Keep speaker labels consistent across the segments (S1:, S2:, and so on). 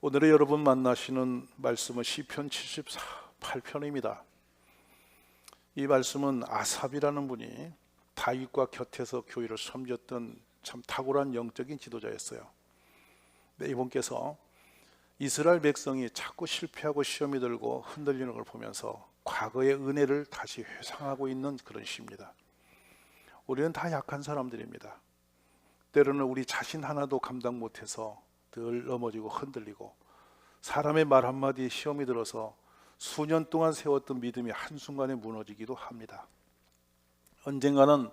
S1: 오늘의 여러분 만나시는 말씀은 시편 78편입니다. 이 말씀은 아삽이라는 분이 다윗과 곁에서 교회를 섬겼던 참 탁월한 영적인 지도자였어요. 네, 이분께서 이스라엘 백성이 자꾸 실패하고 시험이 들고 흔들리는 걸 보면서 과거의 은혜를 다시 회상하고 있는 그런 시입니다. 우리는 다 약한 사람들입니다. 때로는 우리 자신 하나도 감당 못해서 늘 넘어지고 흔들리고 사람의 말 한마디에 시험이 들어서 수년 동안 세웠던 믿음이 한순간에 무너지기도 합니다. 언젠가는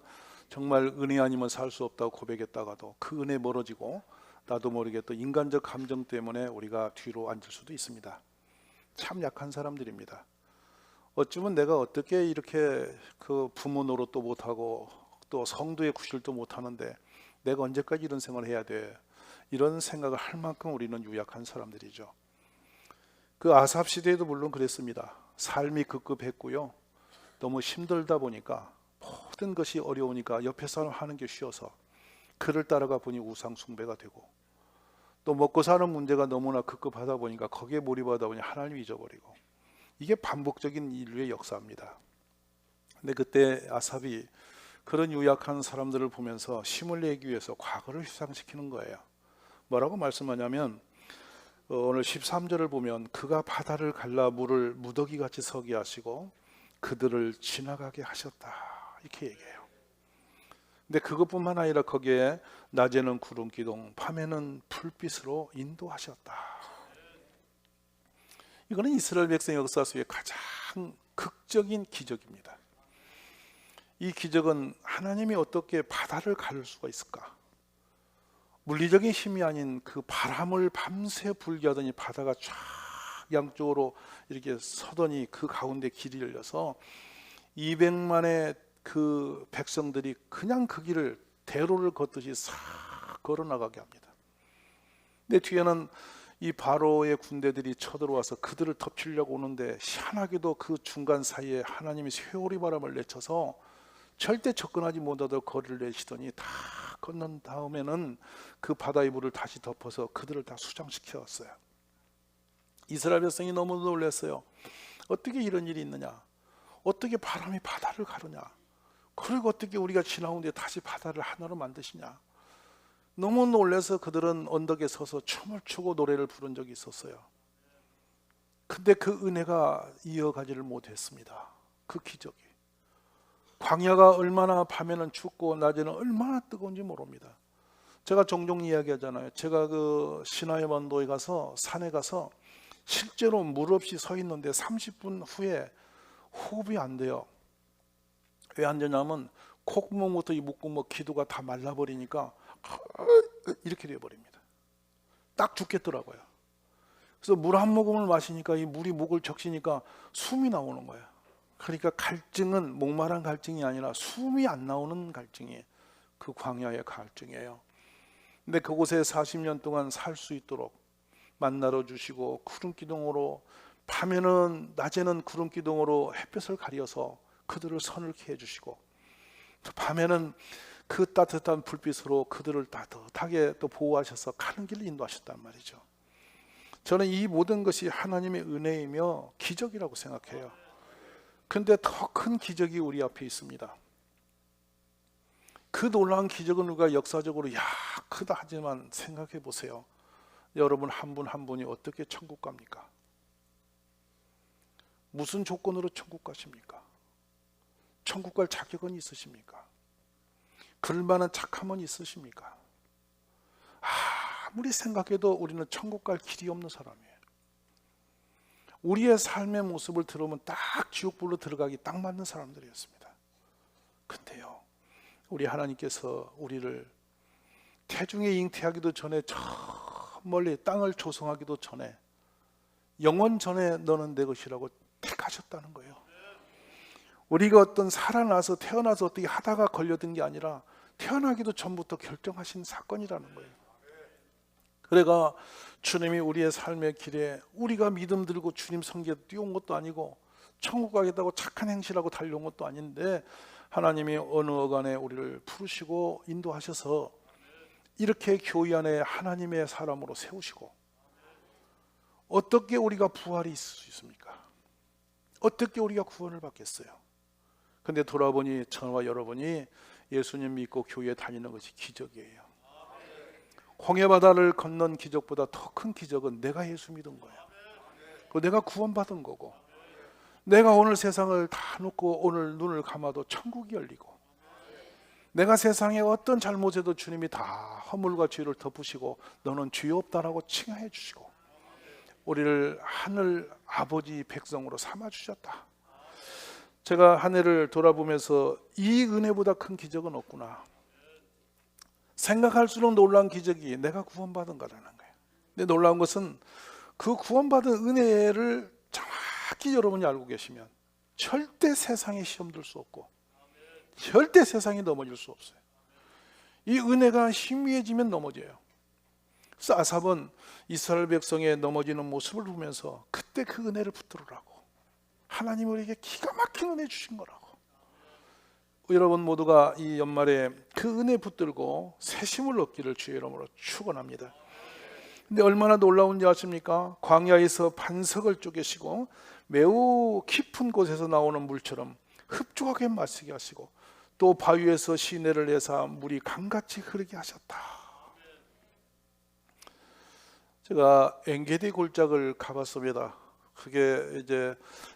S1: 정말 은혜 아니면 살 수 없다고 고백했다가도 그 은혜 멀어지고 나도 모르게 또 인간적 감정 때문에 우리가 뒤로 앉을 수도 있습니다. 참 약한 사람들입니다. 어쩌면 내가 어떻게 이렇게 그 부모 노릇도 못하고 또 성도의 구실도 못하는데 내가 언제까지 이런 생활을 해야 돼? 이런 생각을 할 만큼 우리는 유약한 사람들이죠. 그 아삽 시대에도 물론 그랬습니다. 삶이 급급했고요. 너무 힘들다 보니까 모든 것이 어려우니까 옆에 사람 하는 게 쉬워서 그를 따라가 보니 우상 숭배가 되고 또 먹고 사는 문제가 너무나 급급하다 보니까 거기에 몰입하다 보니 하나님 잊어버리고 이게 반복적인 인류의 역사입니다. 근데 그때 아삽이 그런 유약한 사람들을 보면서 힘을 내기 위해서 과거를 회상시키는 거예요. 뭐라고 말씀하냐면 어, 오늘 13절을 보면 그가 바다를 갈라 물을 무더기 같이 서게 하시고 그들을 지나가게 하셨다. 이렇게 얘기해요. 근데 그것뿐만 아니라 거기에 낮에는 구름 기둥, 밤에는 불빛으로 인도하셨다. 이거는 이스라엘 백성 역사 속에 가장 극적인 기적입니다. 이 기적은 하나님이 어떻게 바다를 가를 수가 있을까? 물리적인 힘이 아닌 그 바람을 밤새 불게 하더니 바다가 쫙 양쪽으로 이렇게 서더니 그 가운데 길이 열려서 200만의 그 백성들이 그냥 그 길을 대로를 걷듯이 싹 걸어 나가게 합니다. 근데 뒤에는 이 바로의 군대들이 쳐들어와서 그들을 덮치려고 오는데 희한하게도 그 중간 사이에 하나님이 쇠오리 바람을 내쳐서 절대 접근하지 못하도록 거리를 내시더니 다 건넌 다음에는 그 바다의 물을 다시 덮어서 그들을 다 수장시켰어요. 이스라엘 백성이 너무 놀랐어요. 어떻게 이런 일이 있느냐? 어떻게 바람이 바다를 가르냐? 그리고 어떻게 우리가 지나오는데 다시 바다를 하나로 만드시냐? 너무 놀라서 그들은 언덕에 서서 춤을 추고 노래를 부른 적이 있었어요. 근데 그 은혜가 이어가지를 못했습니다. 그 기적이. 광야가 얼마나 밤에는 춥고 낮에는 얼마나 뜨거운지 모릅니다. 제가 종종 이야기하잖아요. 제가 그 시나이 반도에 가서 산에 가서 실제로 물 없이 서 있는데 30분 후에 호흡이 안 돼요. 왜 안 되냐면 콧구멍부터 이 목구멍 기도가 다 말라버리니까 이렇게 되어버립니다. 딱 죽겠더라고요. 그래서 물 한 모금을 마시니까 이 물이 목을 적시니까 숨이 나오는 거예요. 그러니까 갈증은 목마른 갈증이 아니라 숨이 안 나오는 갈증이 그 광야의 갈증이에요. 근데 그곳에 40년 동안 살 수 있도록 만나러 주시고 구름 기둥으로 밤에는 낮에는 구름 기둥으로 햇볕을 가려서 그들을 서늘케 해 주시고 밤에는 그 따뜻한 불빛으로 그들을 따뜻하게 또 보호하셔서 가는 길을 인도하셨단 말이죠. 저는 이 모든 것이 하나님의 은혜이며 기적이라고 생각해요. 근데 더 큰 기적이 우리 앞에 있습니다. 그 놀라운 기적은 우리가 역사적으로 야 크다 하지만 생각해 보세요. 여러분 한 분한 한 분이 어떻게 천국 갑니까? 무슨 조건으로 천국 가십니까? 천국 갈 자격은 있으십니까? 그럴만한 착함은 있으십니까? 아무리 생각해도 우리는 천국 갈 길이 없는 사람이에요. 우리의 삶의 모습을 들으면 딱 지옥불로 들어가기 딱 맞는 사람들이었습니다. 근데요, 우리 하나님께서 우리를 태중에 잉태하기도 전에 저 멀리 땅을 조성하기도 전에 영원 전에 너는 내 것이라고 택하셨다는 거예요. 우리가 어떤 살아나서 태어나서 어떻게 하다가 걸려든 게 아니라 태어나기도 전부터 결정하신 사건이라는 거예요. 그래가 주님이 우리의 삶의 길에 우리가 믿음 들고 주님 성기에 뛰어온 것도 아니고 천국 가겠다고 착한 행실하고 달려온 것도 아닌데 하나님이 어느 어간에 우리를 부르시고 인도하셔서 이렇게 교회 안에 하나님의 사람으로 세우시고 어떻게 우리가 부활이 있을 수 있습니까? 어떻게 우리가 구원을 받겠어요? 근데 돌아보니 저와 여러분이 예수님 믿고 교회에 다니는 것이 기적이에요. 홍해 바다를 건넌 기적보다 더 큰 기적은 내가 예수 믿은. 그 내가 구원받은 거고 내가 오늘 세상을 다 놓고 오늘 눈을 감아도 천국이 열리고 내가 세상에 어떤 잘못에도 주님이 다 허물과 죄를 덮으시고 너는 죄 없다라고 칭하해 주시고 우리를 하늘 아버지 백성으로 삼아 주셨다. 제가 한 해를 돌아보면서 이 은혜보다 큰 기적은 없구나. 생각할수록 놀라운 기적이 내가 구원받은 거라는 거예요. 근데 놀라운 것은 그 구원받은 은혜를 정확히 여러분이 알고 계시면 절대 세상에 시험 들 수 없고 절대 세상에 넘어질 수 없어요. 이 은혜가 희미해지면 넘어져요. 아삽은 이스라엘 백성의 넘어지는 모습을 보면서 그때 그 은혜를 붙들으라고 하나님 우리에게 기가 막힌 은혜 주신 거라고 여러분 모두가 이 연말에 그 은혜 붙들고 새 힘을 얻기를 주의 이름으로 축원합니다. 근데 얼마나 놀라운지 아십니까? 광야에서 반석을 쪼개시고 매우 깊은 곳에서 나오는 물처럼 흡족하게 마시게 하시고 또 바위에서 시내를 내사 물이 강같이 흐르게 하셨다. 제가 엔게디 골짜기를 가봤습니다. 그게 이제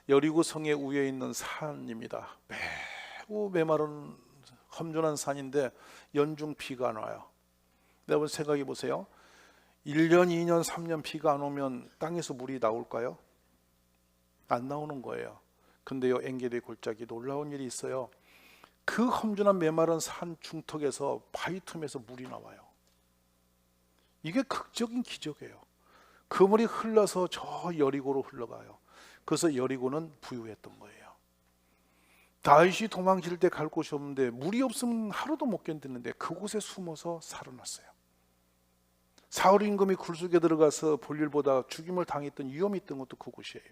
S1: 여리고 성의 위에 있는 산입니다. 메마른 험준한 산인데 연중 비가 안 와요. 여러분 생각해 보세요. 1년, 2년, 3년 비가 안 오면 땅에서 물이 나올까요? 안 나오는 거예요. 근데요, 엔게디 골짜기 놀라운 일이 있어요. 그 험준한 메마른 산 중턱에서 바위 틈에서 물이 나와요. 이게 극적인 기적이에요. 그 물이 흘러서 저 여리고로 흘러가요. 그래서 여리고는 부유했던 거예요. 다윗이 도망칠 때 갈 곳이 없는데 물이 없으면 하루도 못 견디는데 그곳에 숨어서 살아났어요. 사울 임금이 굴속에 들어가서 볼일 보다 죽임을 당했던 위험이 있던 것도 그곳이에요.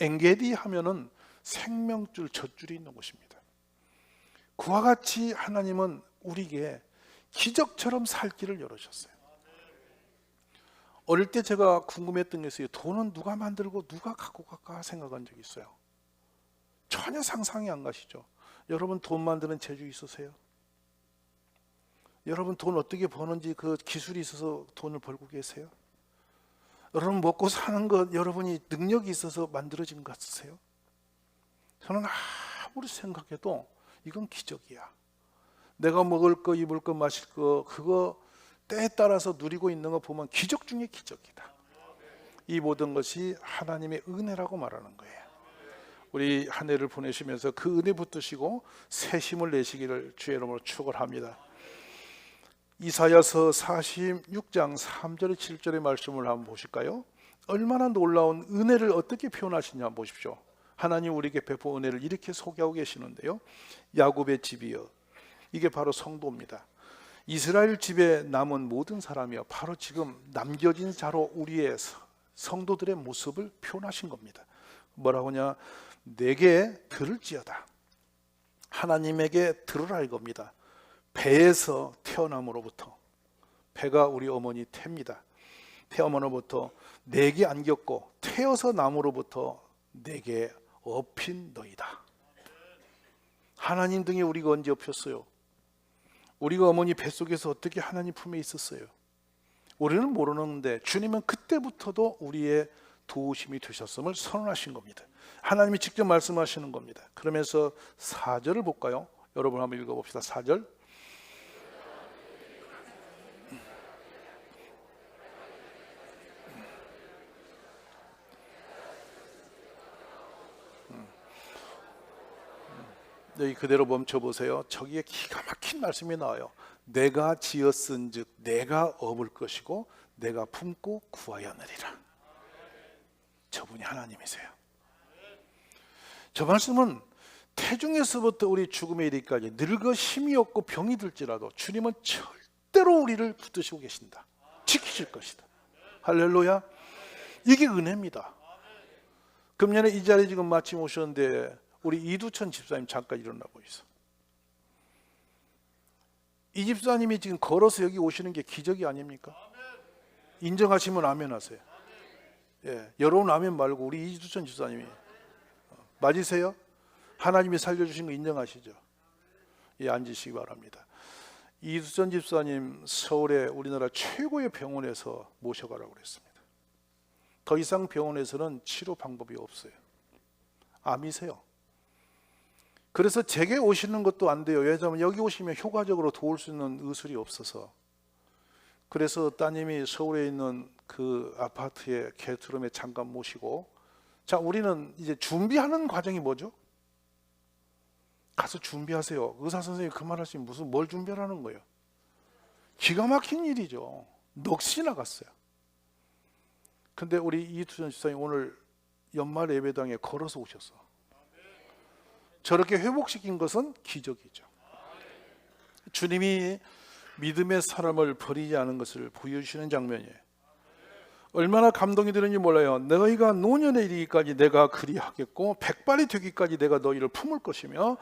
S1: 엔게디 하면은 생명줄 젖줄이 있는 곳입니다. 그와 같이 하나님은 우리에게 기적처럼 살 길을 열어주셨어요. 어릴 때 제가 궁금했던 게 있어요. 돈은 누가 만들고 누가 갖고 갈까 생각한 적이 있어요. 전혀 상상이 안 가시죠. 여러분 돈 만드는 재주 있으세요? 여러분 돈 어떻게 버는지 그 기술이 있어서 돈을 벌고 계세요? 여러분 먹고 사는 것 여러분이 능력이 있어서 만들어진 것 같으세요? 저는 아무리 생각해도 이건 기적이야. 내가 먹을 거, 입을 거, 마실 거 그거 때에 따라서 누리고 있는 거 보면 기적 중에 기적이다. 이 모든 것이 하나님의 은혜라고 말하는 거예요. 우리 한 해를 보내시면서 그 은혜 붙드시고 새 힘을 내시기를 주의 이름으로 축원합니다. 이사야서 46장 3절 7절의 말씀을 한번 보실까요? 얼마나 놀라운 은혜를 어떻게 표현하시냐 보십시오. 하나님 우리에게 베푼 은혜를 이렇게 소개하고 계시는데요. 야곱의 집이여. 이게 바로 성도입니다. 이스라엘 집에 남은 모든 사람이요. 바로 지금 남겨진 자로 우리의 성도들의 모습을 표현하신 겁니다. 뭐라고 하냐? 내게 들을지어다. 하나님에게 들으라 이겁니다. 배에서 태어남으로부터 배가 우리 어머니 태입니다. 태어머니로부터 내게 안겼고 태어서 남으로부터 내게 업힌 너이다. 하나님 등에 우리가 언제 업혔어요? 우리가 어머니 뱃속에서 어떻게 하나님 품에 있었어요? 우리는 모르는데 주님은 그때부터도 우리의 도우심이 되셨음을 선언하신 겁니다. 하나님이 직접 말씀하시는 겁니다. 그러면서 4절을 볼까요? 여러분 한번 읽어 봅시다. 4절. 여기 그대로 멈춰 보세요. 저기에 기가 막힌 말씀이 나와요. 내가 지었은즉 내가 업을 것이고 내가 품고 구하였느리라. 저분이 하나님이세요. 저 말씀은 태중에서부터 우리 죽음에 이르기까지 늙어 힘이 없고 병이 들지라도 주님은 절대로 우리를 붙드시고 계신다. 지키실 것이다. 할렐루야. 이게 은혜입니다. 금년에 이 자리에 지금 마침 오셨는데 우리 이두천 집사님 잠깐 일어나고 있어. 이 집사님이 지금 걸어서 여기 오시는 게 기적이 아닙니까? 인정하시면 아멘 하세요. 예, 여러분 아멘 말고 우리 이주천 집사님이 어, 맞으세요? 하나님이 살려주신 거 인정하시죠? 예, 앉으시기 바랍니다. 이수전 집사님 서울의 우리나라 최고의 병원에서 모셔가라고 그랬습니다. 더 이상 병원에서는 치료 방법이 없어요. 암이세요. 그래서 제게 오시는 것도 안 돼요. 왜냐하면 여기 오시면 효과적으로 도울 수 있는 의술이 없어서. 그래서 따님이 서울에 있는 그 아파트에 게트룸에 잠깐 모시고 자 우리는 이제 준비하는 과정이 뭐죠? 가서 준비하세요. 의사 선생님이 그 말 하시면 무슨 뭘 준비하라는 거예요? 기가 막힌 일이죠. 넋이 나갔어요. 근데 우리 이투전 집사님 오늘 연말 예배당에 걸어서 오셨어. 저렇게 회복시킨 것은 기적이죠. 주님이 믿음의 사람을 버리지 않은 것을 보여주시는 장면이에요. 얼마나 감동이 되는지 몰라요. 너희가 노년에 이르기까지 내가 그리하겠고 백발이 되기까지 내가 너희를 품을 것이며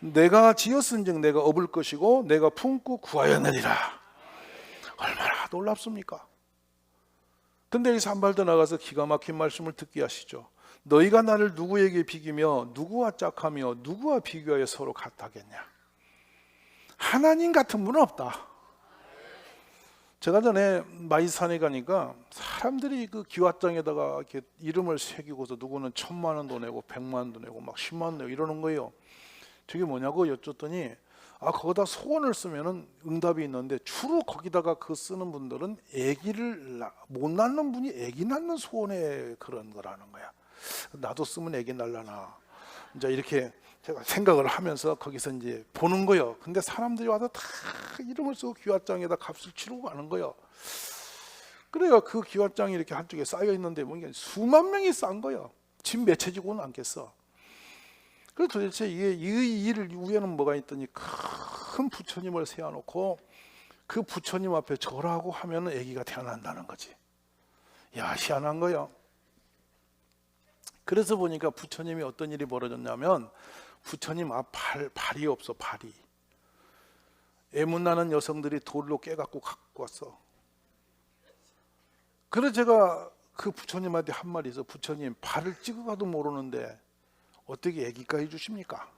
S1: 내가 지었은즉 내가 업을 것이고 내가 품고 구하였느니라. 얼마나 놀랍습니까? 근데 발더 나가서 기가 막힌 말씀을 듣게 하시죠. 너희가 나를 누구에게 비기며 누구와 짝하며 누구와 비교하여 서로 같다겠냐? 하나님 같은 분은 없다. 제가 전에 마이산에 가니까 사람들이 그 기와장에다가 이렇게 이름을 새기고서 누구는 천만 원도 내고 백만 원도 내고 막 십만 원 내고 이러는 거예요. 저게 뭐냐고 여쭸더니 아 거기다 소원을 쓰면은 응답이 있는데 주로 거기다가 그 쓰는 분들은 아기를 나- 못 낳는 분이 아기 낳는 소원에 그런 거라는 거야. 나도 쓰면 아기 날라나. 이제 이렇게 제가 생각을 하면서 거기서 이제 보는 거예요. 근데 사람들이 와서 다 이름을 쓰고 기와장에다 값을 치르고 가는 거예요. 그래야 그 기와장이 이렇게 한쪽에 쌓여 있는데 뭐 이게 수만 명이 싼 거예요. 집 맺혀지고는 않겠어. 그래서 도대체 이게 이 일을 위에는 뭐가 있더니 큰 부처님을 세워놓고 그 부처님 앞에 절하고 하면 아기가 태어난다는 거지. 야 희한한 거요. 그래서 보니까 부처님이 어떤 일이 벌어졌냐면 부처님 앞 발, 발이 없어 발이. 애문 나는 여성들이 돌로 깨갖고 갖고 왔어. 그래서 제가 그 부처님한테 한 말이 있어. 부처님 발을 찍어가도 모르는데 어떻게 애기까지 주십니까?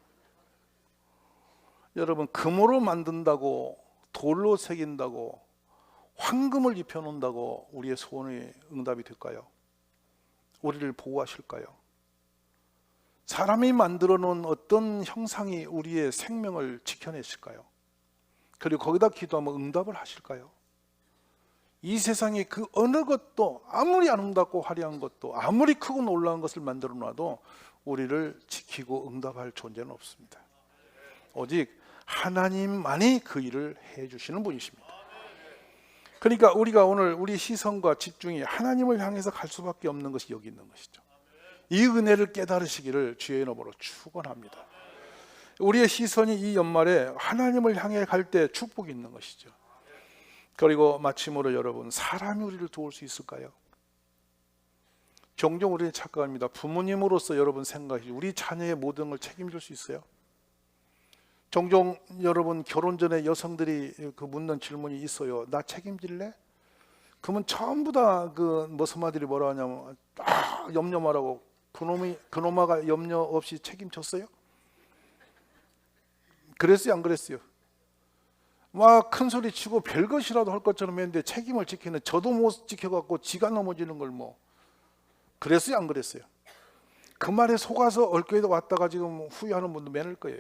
S1: 여러분 금으로 만든다고 돌로 새긴다고 황금을 입혀놓는다고 우리의 소원이 응답이 될까요? 우리를 보호하실까요? 사람이 만들어 놓은 어떤 형상이 우리의 생명을 지켜냈을까요? 그리고 거기다 기도하면 응답을 하실까요? 이 세상에 그 어느 것도 아무리 아름답고 화려한 것도 아무리 크고 놀라운 것을 만들어 놔도 우리를 지키고 응답할 존재는 없습니다. 오직 하나님만이 그 일을 해 주시는 분이십니다. 그러니까 우리가 오늘 우리 시선과 집중이 하나님을 향해서 갈 수밖에 없는 것이 여기 있는 것이죠. 이 은혜를 깨달으시기를 주의 이름으로 축원합니다. 우리의 시선이 이 연말에 하나님을 향해 갈 때 축복이 있는 것이죠. 그리고 마침으로 여러분 사람이 우리를 도울 수 있을까요? 종종 우리는 착각합니다. 부모님으로서 여러분 생각이 우리 자녀의 모든 걸 책임질 수 있어요? 종종 여러분 결혼 전에 여성들이 그 묻는 질문이 있어요. 나 책임질래? 그러면 전부 다 그 머스마들이 뭐라 하냐면 아, 염려 말하고 그놈이 그놈아가 염려 없이 책임졌어요? 그랬어요, 안 그랬어요? 막 큰 소리 치고 별 것이라도 할 것처럼 했는데 책임을 지키는 저도 못 지켜갖고 지가 넘어지는 걸 뭐 그랬어요, 안 그랬어요? 그 말에 속아서 얼거에도 왔다가 지금 후회하는 분도 많을 거예요.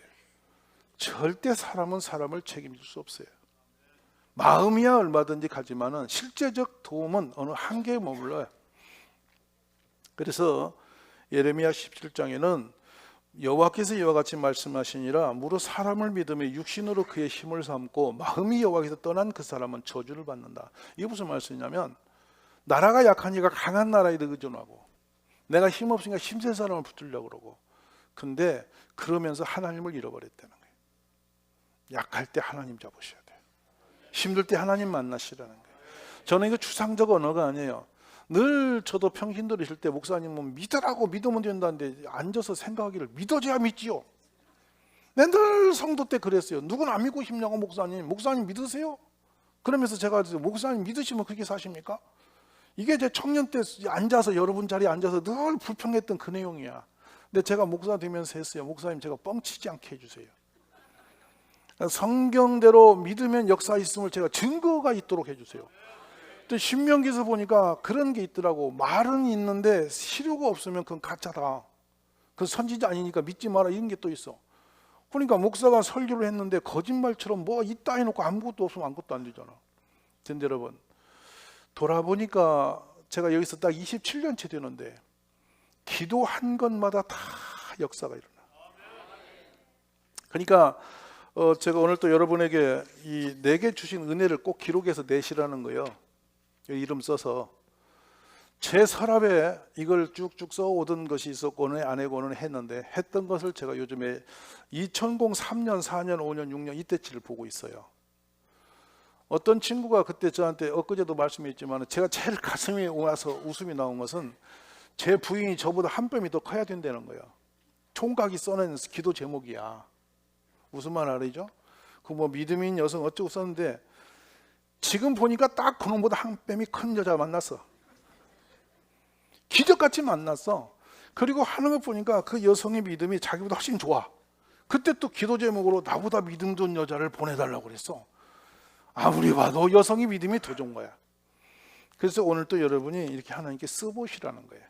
S1: 절대 사람은 사람을 책임질 수 없어요. 마음이야 얼마든지 가지만은 실제적 도움은 어느 한계에 머물러요. 그래서 예레미야 17장에는 여호와께서 이와 같이 말씀하시니라 무릇 사람을 믿음에 육신으로 그의 힘을 삼고 마음이 여호와께서 떠난 그 사람은 저주를 받는다. 이게 무슨 말씀이냐면 나라가 약하니까 강한 나라에 의존하고 내가 힘 없으니까 힘센 사람을 붙들려고 그러고 근데 그러면서 하나님을 잃어버렸다는 거예요. 약할 때 하나님 잡으셔야 돼요. 힘들 때 하나님 만나시라는 거예요. 저는 이거 추상적 언어가 아니에요. 늘 저도 평신 들으실 때 목사님은 믿으라고 믿으면 된다는데 앉아서 생각하기를 믿어줘야 믿지요. 맨날 성도 때 그랬어요. 누군 안 믿고 싶냐고 목사님. 목사님 믿으세요? 그러면서 제가 목사님 믿으시면 그렇게 사십니까? 이게 제 청년 때 앉아서 여러분 자리에 앉아서 늘 불평했던 그 내용이야. 근데 제가 목사 되면서 했어요. 목사님 제가 뻥치지 않게 해주세요. 성경대로 믿으면 역사 있음을 제가 증거가 있도록 해주세요. 또 신명기에서 보니까 그런 게 있더라고. 말은 있는데 실효가 없으면 그건 가짜다. 그 선지자 아니니까 믿지 마라 이런 게 또 있어. 그러니까 목사가 설교를 했는데 거짓말처럼 뭐 있다 해놓고 아무것도 없으면 아무것도 안 되잖아. 근데 여러분 돌아보니까 제가 여기서 딱 27년째 되는데 기도한 것마다 다 역사가 일어나. 그러니까 어 제가 오늘 또 여러분에게 이 내게 주신 은혜를 꼭 기록해서 내시라는 거예요. 이름 써서 제 서랍에 이걸 쭉쭉 써오던 것이 있었고는 안 해고는 했는데 했던 것을 제가 요즘에 2003년, 4년, 5년, 6년 이때치를 보고 있어요. 어떤 친구가 그때 저한테 엊그제도 말씀했지만 제가 제일 가슴이 와서 웃음이 나온 것은 제 부인이 저보다 한 뼘이 더 커야 된다는 거예요. 총각이 써낸 기도 제목이야. 무슨 말 알죠? 그 뭐 믿음인 여성 어쩌고 썼는데 지금 보니까 딱 그놈보다 한 뼘이 큰 여자 만났어. 기적같이 만났어. 그리고 하는 거 보니까 그 여성의 믿음이 자기보다 훨씬 좋아. 그때 또 기도 제목으로 나보다 믿음 좋은 여자를 보내달라고 그랬어. 아무리 봐도 여성의 믿음이 더 좋은 거야. 그래서 오늘 또 여러분이 이렇게 하나님께 써보시라는 거예요.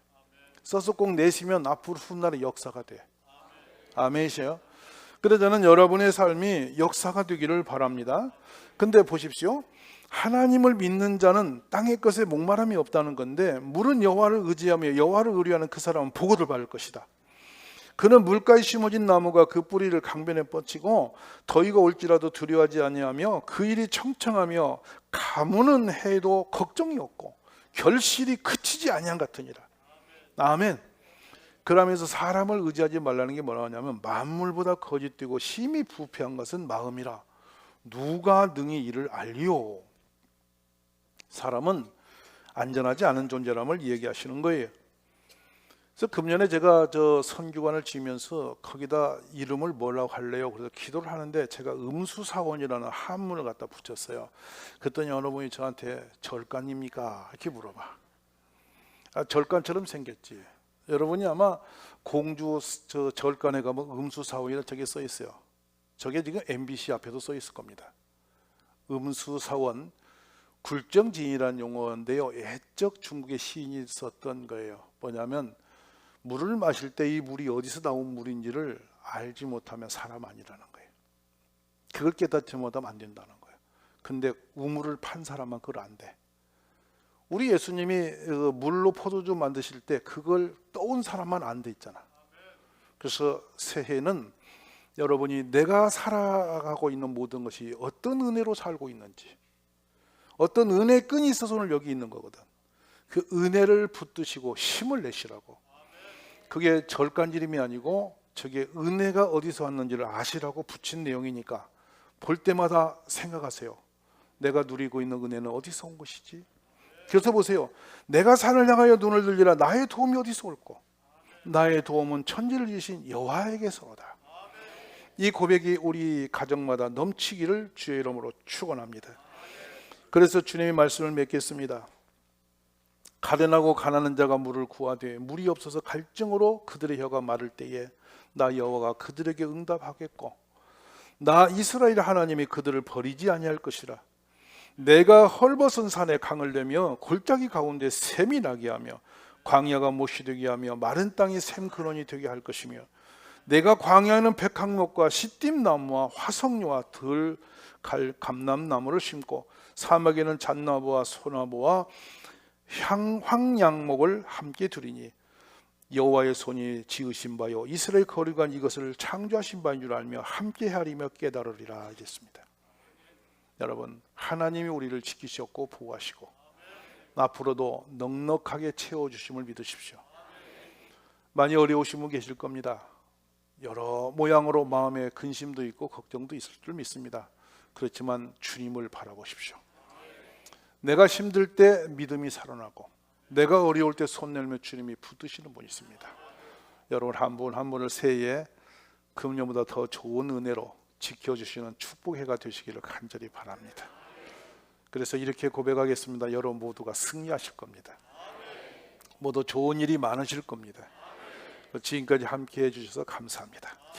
S1: 써서 꼭 내시면 앞으로 훗날의 역사가 돼. 아멘이세요. 그래서 저는 여러분의 삶이 역사가 되기를 바랍니다. 근데 보십시오. 하나님을 믿는 자는 땅의 것에 목마름이 없다는 건데 물은 여호와를 의지하며 여호와를 의뢰하는 그 사람은 복을 받을 것이다. 그는 물가에 심어진 나무가 그 뿌리를 강변에 뻗치고 더위가 올지라도 두려워하지 아니하며 그 일이 청청하며 가무는 해도 걱정이 없고 결실이 그치지 아니한 같으니라. 아멘. 그러면서 사람을 의지하지 말라는 게 뭐라 하냐면 만물보다 거짓되고 심히 부패한 것은 마음이라. 누가 능히 이를 알리오? 사람은 안전하지 않은 존재람을 얘기하시는 거예요. 그래서 금년에 제가 저 선교관을 지면서 거기다 이름을 뭐라고 할래요? 그래서 기도를 하는데 제가 음수사원이라는 한문을 갖다 붙였어요. 그랬더니 어느 분이 저한테 절간입니까? 이렇게 물어봐. 아, 절간처럼 생겼지. 여러분이 아마 공주 저 절간에 가면 음수사원이라 저게 써 있어요. 저게 지금 MBC 앞에도 써 있을 겁니다. 음수사원 굴정지인이라는 용어인데요. 옛적 중국의 시인이 썼던 거예요. 뭐냐면 물을 마실 때 이 물이 어디서 나온 물인지를 알지 못하면 사람 아니라는 거예요. 그걸 깨닫지 못하면 안 된다는 거예요. 근데 우물을 판 사람만 그걸 안 돼. 우리 예수님이 그 물로 포도주 만드실 때 그걸 떠온 사람만 안 돼 있잖아. 그래서 새해는 여러분이 내가 살아가고 있는 모든 것이 어떤 은혜로 살고 있는지 어떤 은혜의 끈이 있어서 오늘 여기 있는 거거든. 그 은혜를 붙드시고 힘을 내시라고. 그게 절간지림이 아니고 저게 은혜가 어디서 왔는지를 아시라고 붙인 내용이니까 볼 때마다 생각하세요. 내가 누리고 있는 은혜는 어디서 온 것이지? 그래서 보세요. 내가 산을 향하여 눈을 들리라 나의 도움이 어디서 올꼬? 나의 도움은 천지를 지신 여호와에게서로다. 이 고백이 우리 가정마다 넘치기를 주의 이름으로 축원합니다. 그래서 주님의 말씀을 맺겠습니다. 가련하고 가난한 자가 물을 구하되 물이 없어서 갈증으로 그들의 혀가 마를 때에 나 여호와가 그들에게 응답하겠고 나 이스라엘 하나님이 그들을 버리지 아니할 것이라 내가 헐벗은 산에 강을 내며 골짜기 가운데 샘이 나게 하며 광야가 못이 되게 하며 마른 땅이 샘 근원이 되게 할 것이며 내가 광야에는 백항목과 시띠나무와 화석류와 들갈 감람나무를 심고 사막에는 잣나무와 소나무와 향, 황양목을 함께 두리니 여호와의 손이 지으신 바요 이스라엘 거류간 이것을 창조하신 바인 줄 알며 함께 하리며 깨달으리라 하겠습니다. 여러분 하나님이 우리를 지키셨고 보호하시고 앞으로도 넉넉하게 채워 주심을 믿으십시오. 많이 어려우신 분 계실 겁니다. 여러 모양으로 마음에 근심도 있고 걱정도 있을 줄 믿습니다. 그렇지만 주님을 바라보십시오. 내가 힘들 때 믿음이 살아나고 내가 어려울 때손 내밀며 주님이 붙드시는 분이 있습니다. 여러분 한 분 한 분을 새해 금년보다 더 좋은 은혜로 지켜주시는 축복 해가 되시기를 간절히 바랍니다. 그래서 이렇게 고백하겠습니다. 여러분 모두가 승리하실 겁니다. 모두 좋은 일이 많으실 겁니다. 지금까지 함께 해주셔서 감사합니다.